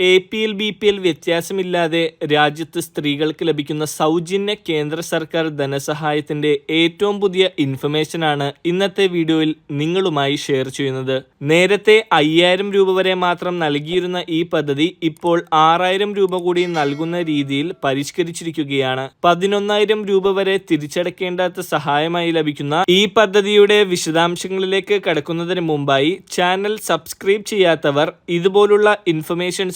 A P L B P L വ്യത്യാസമില്ലാതെ രാജ്യത്ത് സ്ത്രീകൾക്ക് ലഭിക്കുന്ന സൗജന്യ കേന്ദ്ര സർക്കാർ ധനസഹായത്തിന്റെ ഏറ്റവും പുതിയ ഇൻഫർമേഷനാണ് ഇന്നത്തെ വീഡിയോയിൽ നിങ്ങളുമായി ഷെയർ ചെയ്യുന്നത്. നേരത്തെ അയ്യായിരം രൂപ വരെ മാത്രം നൽകിയിരുന്ന ഈ പദ്ധതി ഇപ്പോൾ ആറായിരം രൂപ കൂടി നൽകുന്ന രീതിയിൽ പരിഷ്കരിച്ചിരിക്കുകയാണ്. പതിനൊന്നായിരം രൂപ വരെ തിരിച്ചടക്കേണ്ടാത്ത സഹായമായി ലഭിക്കുന്ന ഈ പദ്ധതിയുടെ വിശദാംശങ്ങളിലേക്ക് കടക്കുന്നതിന് മുമ്പായി ചാനൽ സബ്സ്ക്രൈബ് ചെയ്യാത്തവർ ഇതുപോലുള്ള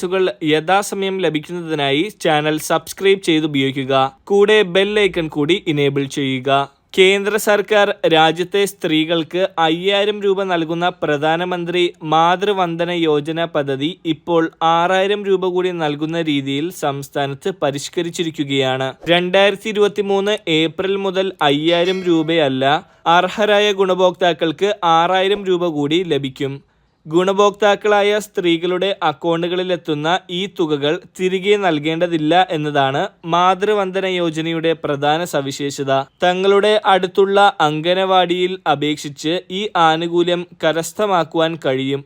ഇൻഫർമേഷൻസുകൾ യഥാസമയം ലഭിക്കുന്നതിനായി ചാനൽ സബ്സ്ക്രൈബ് ചെയ്ത് ഉപയോഗിക്കുക. കൂടെ ബെല്ലൈക്കൺ കൂടി ഇനേബിൾ ചെയ്യുക. കേന്ദ്ര സർക്കാർ രാജ്യത്തെ സ്ത്രീകൾക്ക് അയ്യായിരം രൂപ നൽകുന്ന പ്രധാനമന്ത്രി മാതൃവന്ദന യോജന പദ്ധതി ഇപ്പോൾ ആറായിരം രൂപ കൂടി നൽകുന്ന രീതിയിൽ സംസ്ഥാനത്ത് പരിഷ്കരിച്ചിരിക്കുകയാണ്. രണ്ടായിരത്തി ഇരുപത്തി മൂന്ന് ഏപ്രിൽ മുതൽ അയ്യായിരം രൂപയല്ല അർഹരായ ഗുണഭോക്താക്കൾക്ക് ആറായിരം രൂപ കൂടി ലഭിക്കും. ഗുണഭോക്താക്കളായ സ്ത്രീകളുടെ അക്കൗണ്ടുകളിലെത്തുന്ന ഈ തുകകൾ തിരികെ നൽകേണ്ടതില്ല എന്നതാണ് മാതൃവന്ദന യോജനയുടെ പ്രധാന സവിശേഷത. തങ്ങളുടെ അടുത്തുള്ള അംഗനവാടിയിൽ അപേക്ഷിച്ച് ഈ ആനുകൂല്യം കരസ്ഥമാക്കുവാൻ കഴിയും.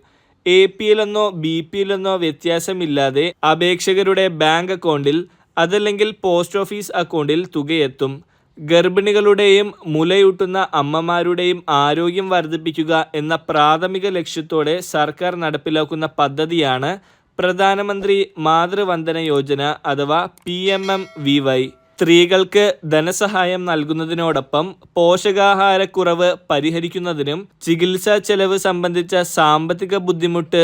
എ പി എല്ലെന്നോ ബി പി എല്ലെന്നോ വ്യത്യാസമില്ലാതെ അപേക്ഷകരുടെ ബാങ്ക് അക്കൗണ്ടിൽ അതല്ലെങ്കിൽ പോസ്റ്റ് ഓഫീസ് അക്കൗണ്ടിൽ തുകയെത്തും. ഗർഭിണികളുടെയും മുലയൂട്ടുന്ന അമ്മമാരുടെയും ആരോഗ്യം വർദ്ധിപ്പിക്കുക എന്ന പ്രാഥമിക ലക്ഷ്യത്തോടെ സർക്കാർ നടപ്പിലാക്കുന്ന പദ്ധതിയാണ് പ്രധാനമന്ത്രി മാതൃവന്ദന യോജന അഥവാ P M M V Y. സ്ത്രീകൾക്ക് ധനസഹായം നൽകുന്നതിനോടൊപ്പം പോഷകാഹാരക്കുറവ് പരിഹരിക്കുന്നതിനും ചികിത്സാ ചെലവ് സംബന്ധിച്ച സാമ്പത്തിക ബുദ്ധിമുട്ട്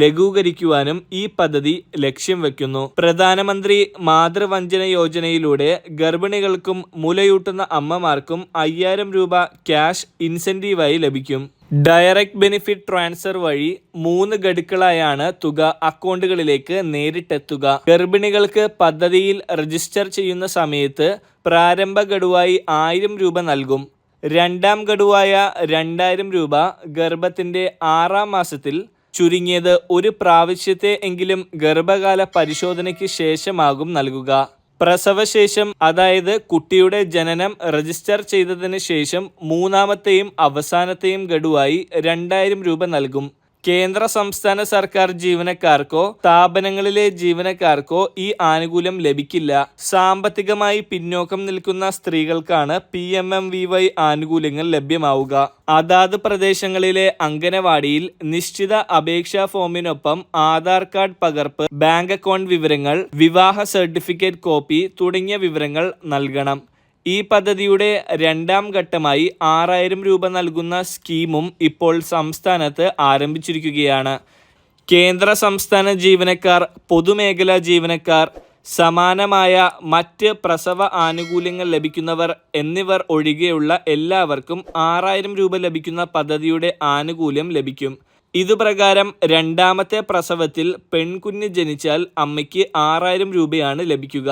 ലഘൂകരിക്കുവാനും ഈ പദ്ധതി ലക്ഷ്യം വെക്കുന്നു. പ്രധാനമന്ത്രി മാതൃവഞ്ചന യോജനയിലൂടെ ഗർഭിണികൾക്കും മുലയൂട്ടുന്ന അമ്മമാർക്കും അയ്യായിരം രൂപ ക്യാഷ് ഇൻസെന്റീവായി ലഭിക്കും. ഡയറക്റ്റ് ബെനിഫിറ്റ് ട്രാൻസ്ഫർ വഴി മൂന്ന് ഗഡുക്കളായാണ് തുക അക്കൗണ്ടുകളിലേക്ക് നേരിട്ടെത്തുക. ഗർഭിണികൾക്ക് പദ്ധതിയിൽ രജിസ്റ്റർ ചെയ്യുന്ന സമയത്ത് പ്രാരംഭ ഗഡുവായി ആയിരം രൂപ നൽകും. രണ്ടാം ഗഡുവായ രണ്ടായിരം രൂപ ഗർഭത്തിന്റെ ആറാം മാസത്തിൽ ചുരുങ്ങിയത് ഒരു പ്രാവശ്യത്തെ എങ്കിലും ഗർഭകാല പരിശോധനയ്ക്ക് ശേഷമാകും നൽകുക. പ്രസവശേഷം അതായത് കുട്ടിയുടെ ജനനം രജിസ്റ്റർ ചെയ്തതിന് ശേഷം മൂന്നാമത്തെയും അവസാനത്തെയും ഗഡുവായി രണ്ടായിരം രൂപ നൽകും. കേന്ദ്ര സംസ്ഥാന സർക്കാർ ജീവനക്കാർക്കോ സ്ഥാപനങ്ങളിലെ ജീവനക്കാർക്കോ ഈ ആനുകൂല്യം ലഭിക്കില്ല. സാമ്പത്തികമായി പിന്നോക്കം നിൽക്കുന്ന സ്ത്രീകൾക്കാണ് P M M V Y ആനുകൂല്യങ്ങൾ ലഭ്യമാവുക. അതാത് പ്രദേശങ്ങളിലെ അംഗനവാടിയിൽ നിശ്ചിത അപേക്ഷാ ഫോമിനൊപ്പം ആധാർ കാർഡ് പകർപ്പ് ബാങ്ക് അക്കൗണ്ട് വിവരങ്ങൾ വിവാഹ സർട്ടിഫിക്കറ്റ് കോപ്പി തുടങ്ങിയ വിവരങ്ങൾ നൽകണം. ഈ പദ്ധതിയുടെ രണ്ടാം ഘട്ടമായി ആറായിരം രൂപ നൽകുന്ന സ്കീമും ഇപ്പോൾ സംസ്ഥാനത്ത് ആരംഭിച്ചിരിക്കുകയാണ്. കേന്ദ്ര സംസ്ഥാന ജീവനക്കാർ പൊതുമേഖലാ ജീവനക്കാർ സമാനമായ മറ്റ് പ്രസവ ആനുകൂല്യങ്ങൾ ലഭിക്കുന്നവർ എന്നിവർ ഒഴികെയുള്ള എല്ലാവർക്കും ആറായിരം രൂപ ലഭിക്കുന്ന പദ്ധതിയുടെ ആനുകൂല്യം ലഭിക്കും. ഇതുപ്രകാരം രണ്ടാമത്തെ പ്രസവത്തിൽ പെൺകുഞ്ഞ് ജനിച്ചാൽ അമ്മയ്ക്ക് ആറായിരം രൂപയാണ് ലഭിക്കുക.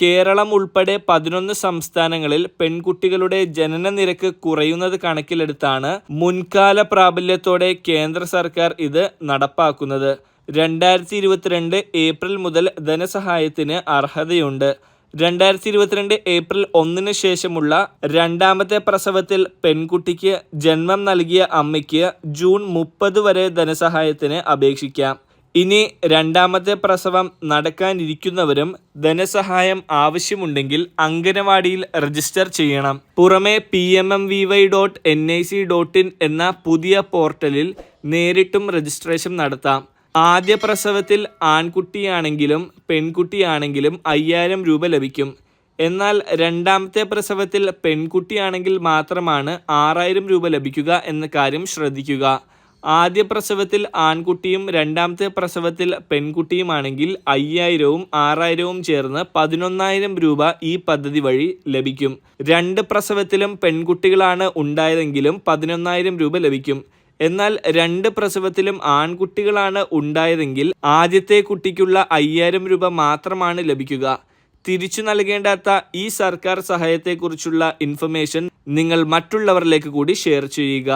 കേരളം ഉൾപ്പെടെ പതിനൊന്ന് സംസ്ഥാനങ്ങളിൽ പെൺകുട്ടികളുടെ ജനന നിരക്ക് കുറയുന്നത് കണക്കിലെടുത്താണ് മുൻകാല പ്രാബല്യത്തോടെ കേന്ദ്ര സർക്കാർ ഇത് നടപ്പാക്കുന്നത്. രണ്ടായിരത്തി ഇരുപത്തിരണ്ട് ഏപ്രിൽ മുതൽ ധനസഹായത്തിന് അർഹതയുണ്ട്. രണ്ടായിരത്തി ഇരുപത്തിരണ്ട് ഏപ്രിൽ ഒന്നിന് ശേഷമുള്ള രണ്ടാമത്തെ പ്രസവത്തിൽ പെൺകുട്ടിക്ക് ജന്മം നൽകിയ അമ്മയ്ക്ക് ജൂൺ മുപ്പത് വരെ ധനസഹായത്തിന് അപേക്ഷിക്കാം. ഇനി രണ്ടാമത്തെ പ്രസവം നടക്കാനിരിക്കുന്നവരും ധനസഹായം ആവശ്യമുണ്ടെങ്കിൽ അംഗനവാടിയിൽ രജിസ്റ്റർ ചെയ്യണം. പുറമെ P M M V Y dot N I C dot in എന്ന പുതിയ പോർട്ടലിൽ നേരിട്ടും രജിസ്ട്രേഷൻ നടത്താം. ആദ്യ പ്രസവത്തിൽ ആൺകുട്ടിയാണെങ്കിലും പെൺകുട്ടിയാണെങ്കിലും അയ്യായിരം രൂപ ലഭിക്കും. എന്നാൽ രണ്ടാമത്തെ പ്രസവത്തിൽ പെൺകുട്ടിയാണെങ്കിൽ മാത്രമാണ് ആറായിരം രൂപ ലഭിക്കുക എന്ന കാര്യം ശ്രദ്ധിക്കുക. ആദ്യ പ്രസവത്തിൽ ആൺകുട്ടിയും രണ്ടാമത്തെ പ്രസവത്തിൽ പെൺകുട്ടിയുമാണെങ്കിൽ അയ്യായിരവും ആറായിരവും ചേർന്ന് പതിനൊന്നായിരം രൂപ ഈ പദ്ധതി വഴി ലഭിക്കും. രണ്ട് പ്രസവത്തിലും പെൺകുട്ടികളാണ് ഉണ്ടായതെങ്കിലും പതിനൊന്നായിരം രൂപ ലഭിക്കും. എന്നാൽ രണ്ട് പ്രസവത്തിലും ആൺകുട്ടികളാണ് ഉണ്ടായതെങ്കിൽ ആദ്യത്തെ കുട്ടിക്കുള്ള അയ്യായിരം രൂപ മാത്രമാണ് ലഭിക്കുക. തിരിച്ചു നൽകേണ്ടാത്ത ഈ സർക്കാർ സഹായത്തെക്കുറിച്ചുള്ള ഇൻഫർമേഷൻ നിങ്ങൾ മറ്റുള്ളവരിലേക്ക് കൂടി ഷെയർ ചെയ്യുക.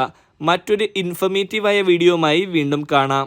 മറ്റൊരു ഇൻഫർമേറ്റീവായ വീഡിയോയുമായി വീണ്ടും കാണാം.